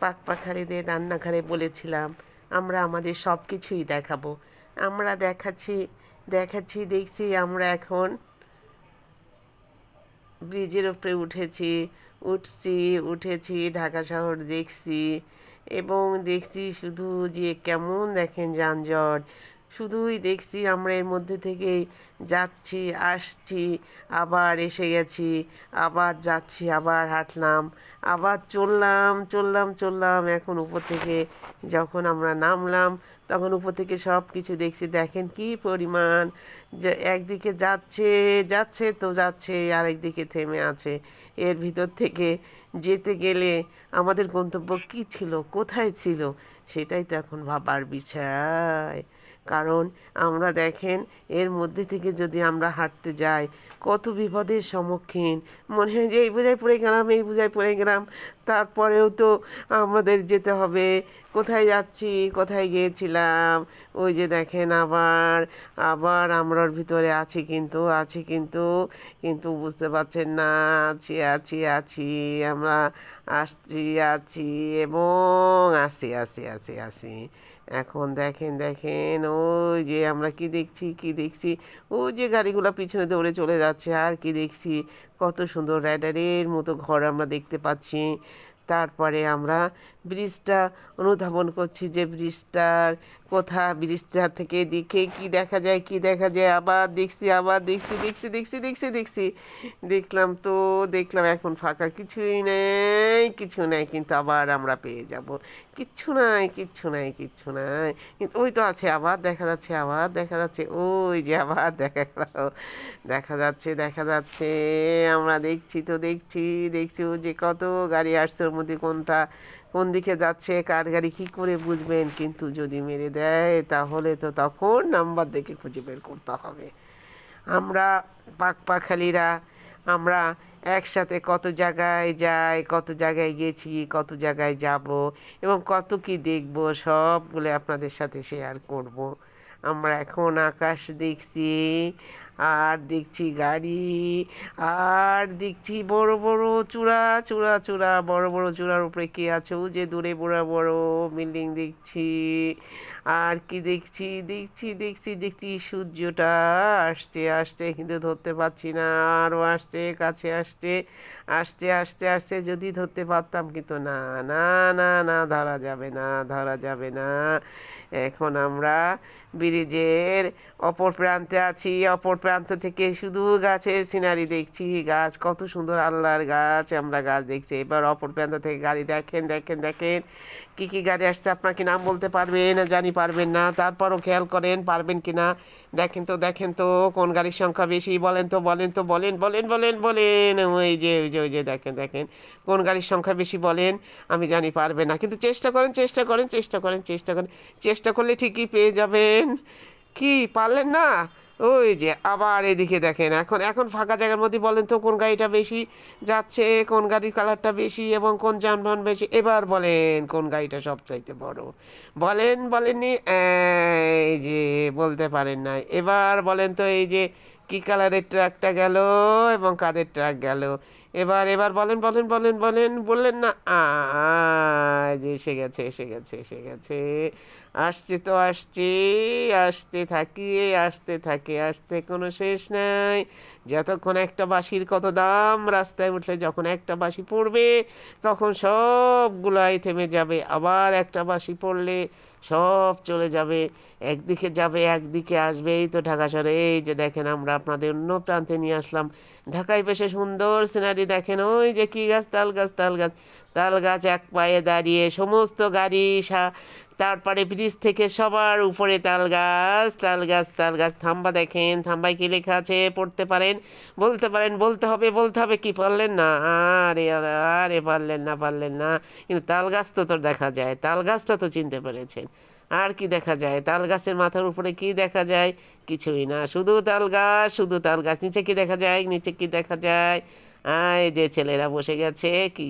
পাকপাখালিদের রান্নাঘরে বলেছিলাম, আমরা আমাদের সব কিছুই দেখাবো। আমরা দেখাচ্ছি দেখাচ্ছি, দেখছি, আমরা এখন ব্রিজের ওপরে উঠেছি, উঠছি, উঠেছি, ঢাকা শহর দেখছি এবং দেখছি শুধু যে কেমন দেখেন যানজট শুধুই দেখছি আমরা এর মধ্যে থেকেই যাচ্ছি, আসছি, আবার এসে গেছি, আবার যাচ্ছি, আবার হাঁটলাম, আবার চললাম চললাম চললাম। এখন উপর থেকে যখন আমরা নামলাম, তখন উপর থেকে সব কিছু দেখছি। দেখেন কি পরিমাণ যে একদিকে যাচ্ছে যাচ্ছে তো যাচ্ছে আর একদিকে থেমে আছে। এর ভিতর থেকে যেতে গেলে আমাদের গন্তব্য কি ছিল, কোথায় ছিল, সেটাই তো এখন ভাবার বিষয়। কারণ আমরা দেখেন এর মধ্যে থেকে যদি আমরা হাঁটতে যাই, কত বিপদের সম্মুখীন। মনে হয় যে এই বোঝায় পড়ে গেলাম, এই বোঝায় পড়ে গেলাম। তারপরেও তো আমাদের যেতে হবে। কোথায় যাচ্ছি? কোথায় গিয়েছিলাম? ওই যে দেখেন আবার আবার আমরার ভিতরে আছি কিন্তু আছি কিন্তু কিন্তু বুঝতে পারছেন না, আছি আছি আছি, আমরা আসছি, আছি, এবং আসি আসি আসি আসি এখন দেখেন দেখেন, ওই যে আমরা কি দেখছি কি দেখছি? ও যে গাড়িগুলো পিছনে দৌড়ে চলে যাচ্ছে, আর কি দেখছি? কত সুন্দর রাইডারের মতো ঘর আমরা দেখতে পাচ্ছি। তারপরে আমরা ব্রিজটা অনুধাবন করছি যে ব্রিজটার কোথা, ব্রিজটা থেকে দেখে কি দেখা যায়, কি দেখা যায়, আবার দেখছি আবার দেখছি দেখছি দেখছি দেখছি দেখছি। দেখলাম তো, দেখলাম এখন ফাঁকা, কিছুই নেই, কিছু নেই, কিন্তু আবার আমরা পেয়ে যাব। কিচ্ছু নাই কিচ্ছু নাই কিচ্ছু নাই। কিন্তু ওই তো আছে, আবার দেখা যাচ্ছে, আবার দেখা যাচ্ছে, ওই যে আবার দেখা গেল। দেখা যাচ্ছে দেখা যাচ্ছে, আমরা দেখছি তো দেখছি দেখছি যে কত গাড়ি আসছে ওর মধ্যে কোনটা কোন দিকে যাচ্ছে, কার গাড়ি কী করে বুঝবেন? কিন্তু যদি মেরে দেয়, তাহলে তো তখন নাম্বার দেখে খুঁজে বের করতে হবে। আমরা পাক পাখালিরা আমরা একসাথে কত জায়গায় যাই, কত জায়গায় গেছি, কত জায়গায় যাব এবং কত কি দেখব, সবগুলো আপনাদের সাথে শেয়ার করব। আমরা এখন আকাশ দেখছি আর দেখছি গাড়ি, আর দেখছি বড় বড় চূড়া চূড়া চূড়া, বড় বড় চূড়ার উপরে কে আছে? যে দূরে বড় বড় বিল্ডিং দেখছি। আর কি দেখছি? দেখছি দেখছি দেখছি সূর্যটা আসছে আসছে, কিন্তু ধরতে পারছি না। আরও আসছে, কাছে আসছে আসতে আসতে আসতে যদি ধরতে পারতাম কিন্তু না না না না, ধরা যাবে না, ধরা যাবে না। এখন আমরা ব্রিজের অপর প্রান্তে আছি, অপর প্রান্ত থেকে শুধু গাছের সিনারি দেখছি গাছ, কত সুন্দর আল্লাহর গাছ আমরা গাছ দেখছি। এবার অপর প্রান্ত থেকে গাড়ি দেখেন দেখেন দেখেন, কি কি গাড়ি আসছে আপনাকে নাম বলতে পারবেন, জানি পারবেন না, তারপরও খেয়াল করেন, পারবেন কি না দেখেন তো দেখেন তো, কোন গাড়ির সংখ্যা বেশি? বলেন তো বলেন তো, বলেন বলেন বলেন বলেন, ওই যে ওই যে ওই যে, দেখেন দেখেন, কোন গাড়ির সংখ্যা বেশি বলেন? আমি জানি পারবে না, কিন্তু চেষ্টা করেন চেষ্টা করেন চেষ্টা করেন চেষ্টা করেন, চেষ্টা করলে ঠিকই পেয়ে যাবেন। কি, পারলেন না? ওই যে আবার এদিকে দেখেন, এখন এখন ফাঁকা জায়গার মধ্যে বলেন তো কোন গাড়িটা বেশি যাচ্ছে, কোন গাড়ির কালারটা বেশি এবং কোন যানবাহন বেশি, এবার বলেন কোন গাড়িটা সবচাইতে বড়। বলেন, বলেননি, এই যে বলতে পারেন না এবার বলেন তো এই যে কী কালারের ট্রাকটা গেল এবং কাদের ট্রাক গেল? এবার এবার বলেন বলেন বলেন বলেন, বললেন না। যে এসে গেছে এসে গেছে এসে গেছে। আসছে তো, আসছে। আসতে থাকি, আসতে থাকে, আসতে কোনো শেষ নাই। যতক্ষণ একটা বাঁশির কত দাম, রাস্তায় উঠলে যখন একটা বাঁশি পড়বে, তখন সবগুলাই থেমে যাবে। আবার একটা বাঁশি পড়লে সব চলে যাবে। একদিকে যাবে, একদিকে আসবে। এই তো ঢাকা শহরে, এই যে দেখেন আমরা আপনাদের অন্য প্রান্তে নিয়ে আসলাম। ঢাকায় বেশে সুন্দর সিনারি দেখেন, ওই যে কী গাছ, তাল গাছ তাল গাছ। তাল গাছ এক পায়ে দাঁড়িয়ে সমস্ত গাড়ি, সা, তারপরে ব্রিজ থেকে সবার উপরে তাল গাছ তাল গাছ তাল গাছ। থাম্বা দেখেন, থাম্বায় কী লেখা আছে? পড়তে পারেন, বলতে পারেন, বলতে হবে বলতে হবে কি? পারলেন না? আরে আরে, পারলেন না পারলেন না। কিন্তু তাল গাছ তো তোর দেখা যায়, তাল গাছটা তো চিনতে পেরেছেন। আর কি দেখা যায়? তাল গাছের মাথার উপরে কি দেখা যায়? কিছুই না। শুধু তাল গাছ, শুধু তাল গাছ। নিচে কি দেখা যায়? নিচে কি দেখা যায়? আয় যে ছেলেরা বসে গেছে কি